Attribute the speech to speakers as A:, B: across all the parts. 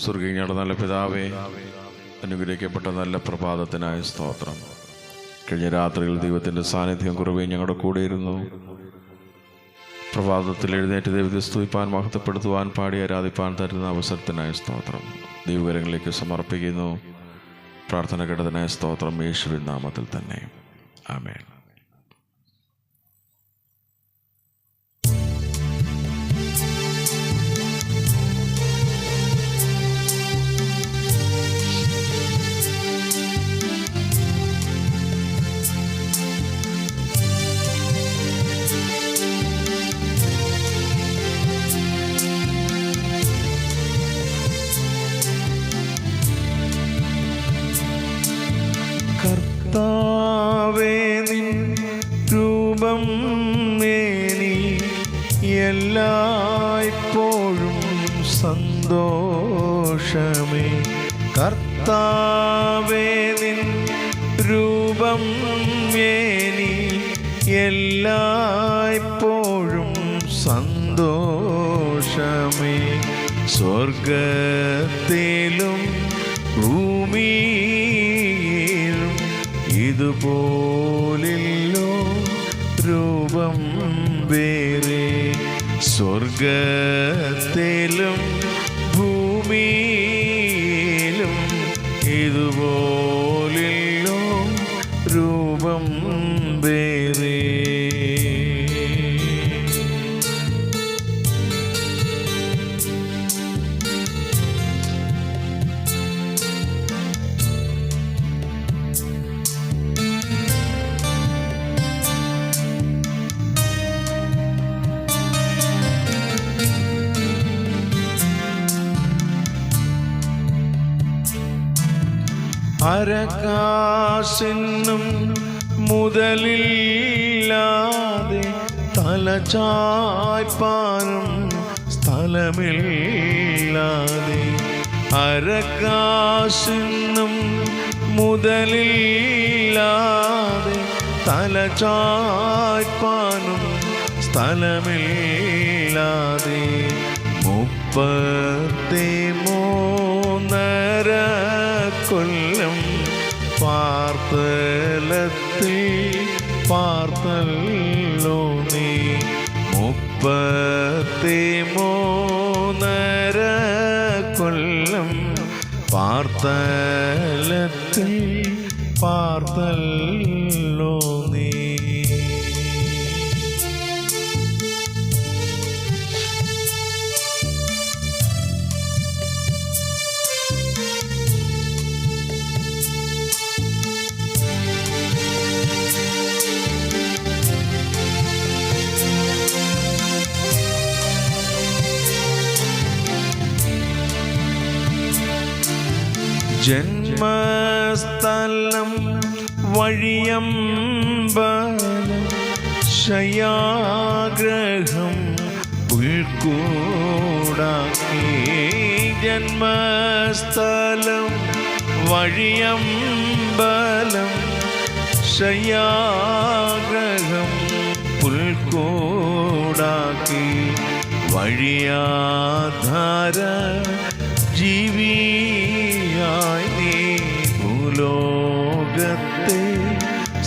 A: സ്വർഗീയങ്ങളുടെ നല്ല പിതാവേ അനുഗ്രഹിക്കപ്പെട്ട നല്ല പ്രഭാതത്തിനായ സ്തോത്രം. കഴിഞ്ഞ രാത്രിയിൽ ദൈവത്തിന്റെ സാന്നിധ്യം കുറവേ ഞങ്ങളുടെ കൂടെയിരുന്നു. പ്രഭാതത്തിൽ എഴുന്നേറ്റ് ദൈവത്തെ സ്തുതിപ്പാൻ മഹത്വപ്പെടുത്തുവാൻ പാടി ആരാധിപ്പാൻ തരുന്ന അവസരത്തിനായ സ്തോത്രം. ദൈവകരങ്ങളിലേക്ക് സമർപ്പിക്കുന്നു. പ്രാർത്ഥന ഘടനായ സ്തോത്രം യേശുവിൻ നാമത്തിൽ തന്നെ. ആമേൻ.
B: എല്ലായ്പ്പോഴും സന്തോഷമേ. കർത്താവേ നിൻ രൂപം മേനി എല്ലായ്പ്പോഴും സന്തോഷമേ. സ്വർഗത്തിലും ഭൂമിയിലും ഇതുപോലില്ലോ രൂപം വേറെ സ്വർഗത്തിലും ഭൂമിയിലും ഇതുപോലില്ലോ രൂപം വേറെ അരകാശിനും മുതലില്ലാതെ തലചായ്പാനും സ്ഥലമില്ലാതെ അരകാശെന്നും മുതലില്ലാതെ തലചായ്പാനും സ്ഥലമില്ലാതെ മുപ്പത്തി മൂന്നര കൊല്ലം പാർത്തലത്തിൽ പാർത്തല്ലോ നീ. മുപ്പത്തി മൂന്നര കൊല്ലം പാർത്തലത്തിൽ പാർത്തല്ലോ ജന്മസ്ഥലം വഴിയമ്പലം ശയാഗ്രഹം പുൽക്കൂടാക്കി ജന്മസ്ഥലം വഴിയമ്പലം ശയാഗ്രഹം പുൽക്കൂടാക്കി വഴിയാധാര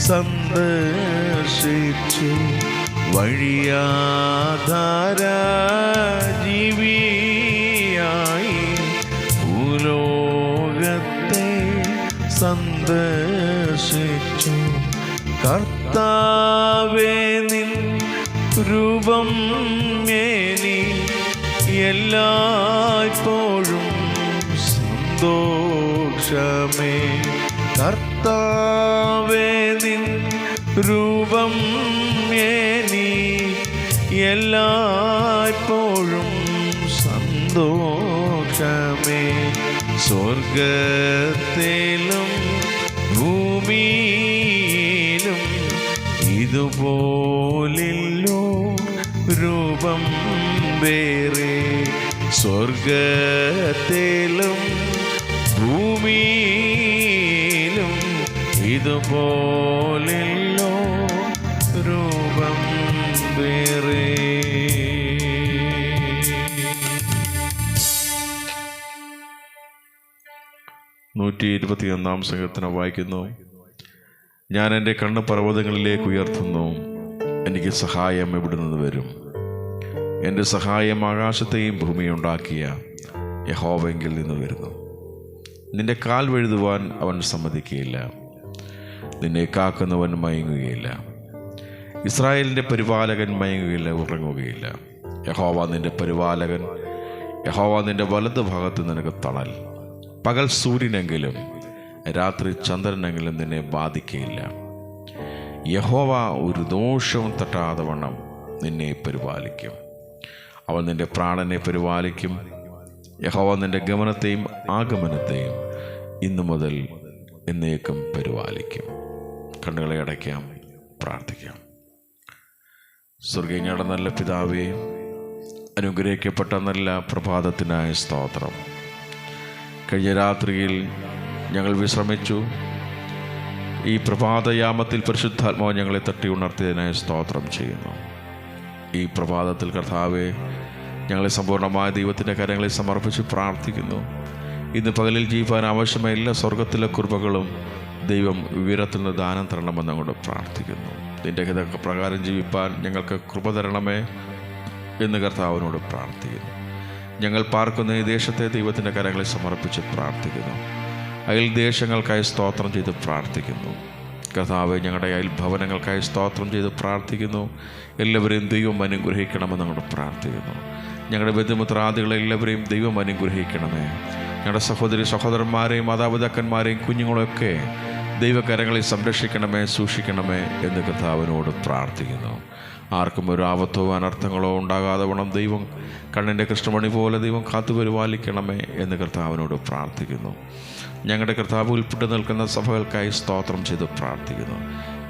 B: സന്ദർശിച്ചു. വഴിയാധാര ജീവിയായി ഭൂലോകത്തെ സന്ദർശിച്ചു. കർത്താവേ നിൻ രൂപം മേനി എല്ലായ്പ്പോഴും സന്തോഷമേ. കർത്താവേ രൂപം മേനി എല്ലായ്പ്പോഴും സന്തോഷമേ. സ്വർഗത്തിലും ഭൂമിയിലും ഇതുപോലില്ലോ രൂപം വേറെ. സ്വർഗത്തിലും ഭൂമിയിലും ഇതുപോലില്ലോ
A: നൂറ്റി ഇരുപത്തിയൊന്നാം സംഘത്തിനെ വായിക്കുന്നു. ഞാൻ എന്റെ കണ്ണ് പർവതങ്ങളിലേക്ക് ഉയർത്തുന്നു. എനിക്ക് സഹായം എവിടെ നിന്ന് വരും. എന്റെ സഹായം ആകാശത്തെയും ഭൂമിയും ഉണ്ടാക്കിയ യഹോവെങ്കിൽ നിന്ന് വരുന്നു. നിന്റെ കാൽ വഴുതുവാൻ അവൻ സമ്മതിക്കുകയില്ല. നിന്നെ കാക്കുന്നവൻ മയങ്ങുകയില്ല. ഇസ്രായേലിന്റെ പരിപാലകൻ മയങ്ങുകയില്ല ഉറങ്ങുകയില്ല. യഹോവ നിന്റെ പരിപാലകൻ. യഹോവ നിന്റെ വലത് ഭാഗത്ത് നിനക്ക് തണൽ. പകൽ സൂര്യനെങ്കിലും രാത്രി ചന്ദ്രനെങ്കിലും നിന്നെ ബാധിക്കുകയില്ല യഹോവ ഒരു ദോഷവും തട്ടാതെ വണ്ണം നിന്നെ പരിപാലിക്കും. അവൻ നിന്റെ പ്രാണനെ പരിപാലിക്കും. യഹോവ നിന്റെ ഗമനത്തെയും ആഗമനത്തെയും ഇന്നു മുതൽ എന്നേക്കും പരിപാലിക്കും. കണ്ണുകളെ അടയ്ക്കാം പ്രാർത്ഥിക്കാം. സ്വർഗീയങ്ങളുടെ നല്ല പിതാവേ അനുഗ്രഹിക്കപ്പെട്ട നല്ല പ്രഭാതത്തിനായ സ്തോത്രം. കഴിഞ്ഞ രാത്രിയിൽ ഞങ്ങൾ വിശ്രമിച്ചു. ഈ പ്രഭാതയാമത്തിൽ പരിശുദ്ധാത്മാവ് ഞങ്ങളെ തട്ടി ഉണർത്തിയതിനായി സ്തോത്രം ചെയ്യുന്നു. ഈ പ്രഭാതത്തിൽ കർത്താവെ ഞങ്ങളെ സമ്പൂർണമായ ദൈവത്തിന്റെ കാര്യങ്ങളെ സമർപ്പിച്ച് പ്രാർത്ഥിക്കുന്നു. ഇന്ന് പകലിൽ ജീവിക്കാൻ ആവശ്യമായ എല്ലാ സ്വർഗത്തിലെ കുർബകളും ദൈവം ഉയരത്തിൽ നിന്ന് ദാനം തരണമെന്ന് അങ്ങോട്ട് പ്രാർത്ഥിക്കുന്നു. നിന്റെ ഹിത പ്രകാരം ജീവിപ്പാൻ ഞങ്ങൾക്ക് കൃപ തരണമേ. എന്ന് കർത്താവിനോട് പ്രാർത്ഥിക്കുന്നു. ഞങ്ങൾ പാർക്കുന്ന ഈ ദേശത്തെ ദൈവത്തിന്റെ കരങ്ങളെ സമർപ്പിച്ച് പ്രാർത്ഥിക്കുന്നു. അയൽ ദേശങ്ങൾക്കായി സ്തോത്രം ചെയ്ത് പ്രാർത്ഥിക്കുന്നു. കർത്താവ് ഞങ്ങളുടെ അയൽ ഭവനങ്ങൾക്കായി സ്തോത്രം ചെയ്ത് പ്രാർത്ഥിക്കുന്നു. എല്ലാവരെയും ദൈവം അനുഗ്രഹിക്കണമെന്ന് ഞങ്ങൾ പ്രാർത്ഥിക്കുന്നു. ഞങ്ങളുടെ ബന്ധുമിത്രാദികളെ എല്ലാവരെയും ദൈവം അനുഗ്രഹിക്കണമേ. ഞങ്ങളുടെ സഹോദരി സഹോദരന്മാരെയും മാതാപിതാക്കന്മാരെയും കുഞ്ഞുങ്ങളെയൊക്കെ ദൈവകരങ്ങളിൽ സംരക്ഷിക്കണമേ സൂക്ഷിക്കണമേ എന്ന് കർത്താവിനോട് പ്രാർത്ഥിക്കുന്നു. ആർക്കും ഒരു ആപത്തോ അനർത്ഥങ്ങളോ ഉണ്ടാകാതെ വേണം ദൈവം കണ്ണിന്റെ കൃഷ്ണമണി പോലെ ദൈവം കാത്തു പരിപാലിക്കണമേ എന്ന് കർത്താവിനോട് പ്രാർത്ഥിക്കുന്നു. ഞങ്ങളുടെ കർത്താവ് ഉൾപ്പെട്ട് നിൽക്കുന്ന സഭകൾക്കായി സ്തോത്രം ചെയ്ത് പ്രാർത്ഥിക്കുന്നു.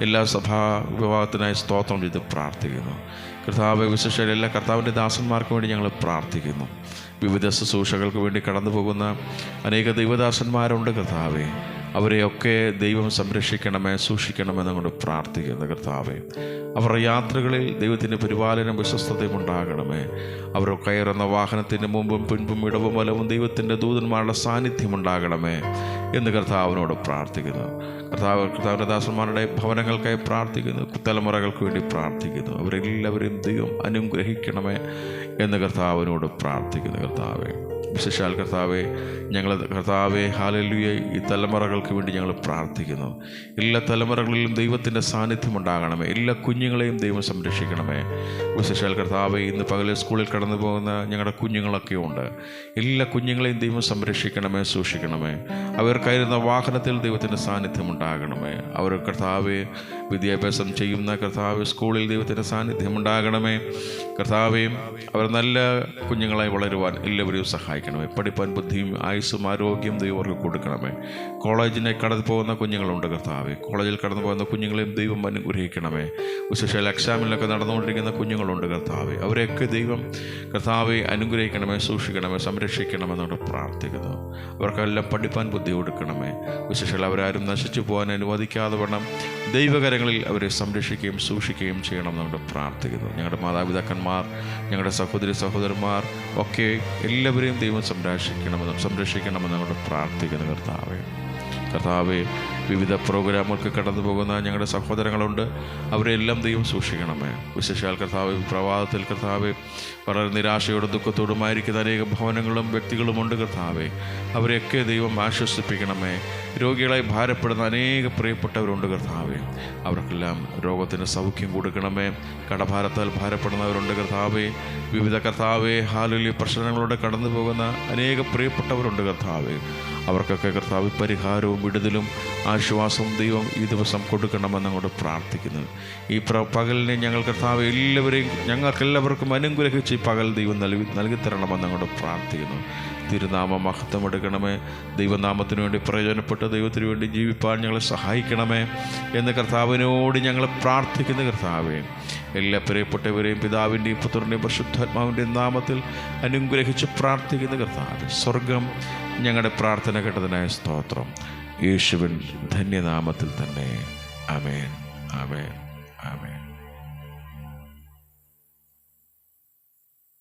A: എല്ലാ സഭാ വിഭാഗത്തിനായി സ്തോത്രം ചെയ്ത് പ്രാർത്ഥിക്കുന്നു. കർത്താവ് വിശേഷ എല്ലാ കർത്താവിന്റെ ദാസന്മാർക്ക് വേണ്ടി ഞങ്ങൾ പ്രാർത്ഥിക്കുന്നു. വിവിധ ശുശ്രൂഷകൾക്ക് വേണ്ടി കടന്നു പോകുന്ന അനേക ദൈവദാസന്മാരുണ്ട് കർത്താവെ. അവരെയൊക്കെ ദൈവം സംരക്ഷിക്കണമേ സൂക്ഷിക്കണമെന്ന് കൊണ്ട് പ്രാർത്ഥിക്കുന്നു കർത്താവെ. അവരുടെ യാത്രകളിൽ ദൈവത്തിന്റെ പരിപാലനം വിശ്വസ്തതയും ഉണ്ടാകണമേ. അവർ കയറുന്ന വാഹനത്തിന്റെ മുമ്പും പിൻപും ഇടവും വലവും ദൈവത്തിന്റെ ദൂതന്മാരുടെ സാന്നിധ്യം ഉണ്ടാകണമേ എന്ന് കർത്താവിനോട് പ്രാർത്ഥിക്കുന്നു. കർത്താവ് കർത്താവിന്റെ ദാസന്മാരുടെ ഭവനങ്ങൾക്കായി പ്രാർത്ഥിക്കുന്നു. തലമുറകൾക്ക് വേണ്ടി പ്രാർത്ഥിക്കുന്നു. അവരെല്ലാവരെയും ദൈവം അനുഗ്രഹിക്കണമേ എന്ന് കർത്താവിനോട് പ്രാർത്ഥിക്കുന്നു കർത്താവെ. വിശേഷാൽ കർത്താവെ ഞങ്ങൾ കർത്താവെ ഹാലലുയ ഈ തലമുറകൾക്ക് വേണ്ടി ഞങ്ങൾ പ്രാർത്ഥിക്കുന്നു. എല്ലാ തലമുറകളിലും ദൈവത്തിന്റെ സാന്നിധ്യം ഉണ്ടാകണമേ. എല്ലാ കുഞ്ഞുങ്ങളെയും ദൈവം സംരക്ഷിക്കണമേ. വിശേഷാൽ കർത്താവെ ഇന്ന് പകലെ സ്കൂളിൽ കടന്നു പോകുന്ന ഞങ്ങളുടെ കുഞ്ഞുങ്ങളൊക്കെ ഉണ്ട്. എല്ലാ കുഞ്ഞുങ്ങളെയും ദൈവം സംരക്ഷിക്കണമേ സൂക്ഷിക്കണമേ. അവർ കയറുന്ന വാഹനത്തിൽ ദൈവത്തിന്റെ സാന്നിധ്യം ഉണ്ടാകണമേ. അവർ കർത്താവെ വിദ്യാഭ്യാസം ചെയ്യുന്ന കർത്താവ് സ്കൂളിൽ ദൈവത്തിന്റെ സാന്നിധ്യം ഉണ്ടാകണമേ. കർത്താവെയും അവർ നല്ല കുഞ്ഞുങ്ങളായി വളരുവാൻ എല്ലാവരെയും സഹായിക്കണമേ പഠിപ്പാൻ ബുദ്ധിയും ആയുസ്സും ആരോഗ്യം ദൈവം അവർക്ക് കൊടുക്കണമേ. കോളേജിനെ കടന്നു പോകുന്ന കുഞ്ഞുങ്ങളുണ്ട് കർത്താവ്. കോളേജിൽ കടന്നു പോകുന്ന കുഞ്ഞുങ്ങളെയും ദൈവം അനുഗ്രഹിക്കണമേ. വിശേഷാൽ എക്സാമിലൊക്കെ നടന്നുകൊണ്ടിരിക്കുന്ന കുഞ്ഞുങ്ങളുണ്ട് കർത്താവ്. അവരെയൊക്കെ ദൈവം കർത്താവെ അനുഗ്രഹിക്കണമേ സൂക്ഷിക്കണമേ സംരക്ഷിക്കണമെന്നോട് പ്രാർത്ഥിക്കുന്നു. അവർക്കെല്ലാം പഠിപ്പാൻ ബുദ്ധി കൊടുക്കണമേ. വിശേഷാൽ അവരാരും നശിച്ചു പോകാൻ അനുവദിക്കാതെ വേണം ദൈവകരങ്ങളിൽ അവരെ സംരക്ഷിക്കുകയും സൂക്ഷിക്കുകയും ചെയ്യണം ചെയ്യണമെന്നോട് പ്രാർത്ഥിക്കുന്നു. ഞങ്ങളുടെ മാതാപിതാക്കന്മാർ ഞങ്ങളുടെ സഹോദരി സഹോദരന്മാർ ഒക്കെ എല്ലാവരെയും ദൈവം സംരക്ഷിക്കണമെന്ന് സംരക്ഷിക്കണമെന്ന് ഞങ്ങളോട് പ്രാർത്ഥിക്കുന്നു കർത്താവേ. കർത്താവെ വിവിധ പ്രോഗ്രാമുകൾക്ക് കടന്നു പോകുന്ന ഞങ്ങളുടെ സഹോദരങ്ങളുണ്ട്. അവരെല്ലാം ദൈവം സൂക്ഷിക്കണമേ. വിശേഷാൽ കർത്താവ് പ്രഭാതത്തിൽ കർത്താവ് വളരെ നിരാശയോടും ദുഃഖത്തോടുമായിരിക്കുന്ന അനേക ഭവനങ്ങളും വ്യക്തികളുമുണ്ട് കർത്താവെ. അവരെയൊക്കെ ദൈവം ആശ്വസിപ്പിക്കണമേ. രോഗികളായി ഭാരപ്പെടുന്ന അനേക പ്രിയപ്പെട്ടവരുണ്ട് കർത്താവെ. അവർക്കെല്ലാം രോഗത്തിന് സൗഖ്യം കൊടുക്കണമേ. കടഭാരത്താൽ ഭാരപ്പെടുന്നവരുണ്ട് കർത്താവെ. വിവിധ കർത്താവെ ഹാലുലി പ്രശ്നങ്ങളോടെ കടന്നു പോകുന്ന അനേക പ്രിയപ്പെട്ടവരുണ്ട് കർത്താവെ. അവർക്കൊക്കെ കർത്താവ് പരിഹാരവും വിടുതലും ആശ്വാസവും ദൈവം ഈ ദിവസം കൊടുക്കണമെന്ന് അങ്ങോട്ട് പ്രാർത്ഥിക്കുന്നു. ഈ പകലിനെ ഞങ്ങൾ കർത്താവ് എല്ലാവരെയും ഞങ്ങൾക്കെല്ലാവർക്കും അനുഗ്രഹിച്ച് ഈ പകൽ ദൈവം നൽകി നൽകി തരണമെന്ന് അങ്ങോട്ട് പ്രാർത്ഥിക്കുന്നു. തിരുനാമ മഹത്വം എടുക്കണമേ. ദൈവനാമത്തിന് വേണ്ടി പ്രയോജനപ്പെട്ട ദൈവത്തിന് വേണ്ടി ജീവിപ്പാൻ ഞങ്ങളെ സഹായിക്കണമേ എന്ന് കർത്താവിനോട് ഞങ്ങൾ പ്രാർത്ഥിക്കുന്ന കർത്താവേ. എല്ലാ പ്രിയപ്പെട്ടവരെയും പിതാവിന്റെയും പുത്രന്റെയും പരിശുദ്ധാത്മാവിന്റെയും നാമത്തിൽ അനുഗ്രഹിച്ച് പ്രാർത്ഥിക്കുന്ന കർത്താവ്. സ്വർഗം ഞങ്ങളുടെ പ്രാർത്ഥന കേട്ടതിനായ സ്തോത്രം. യേശുവിൻ ധന്യനാമത്തിൽ തന്നെ. അമേൻ അമേൻ അമേൻ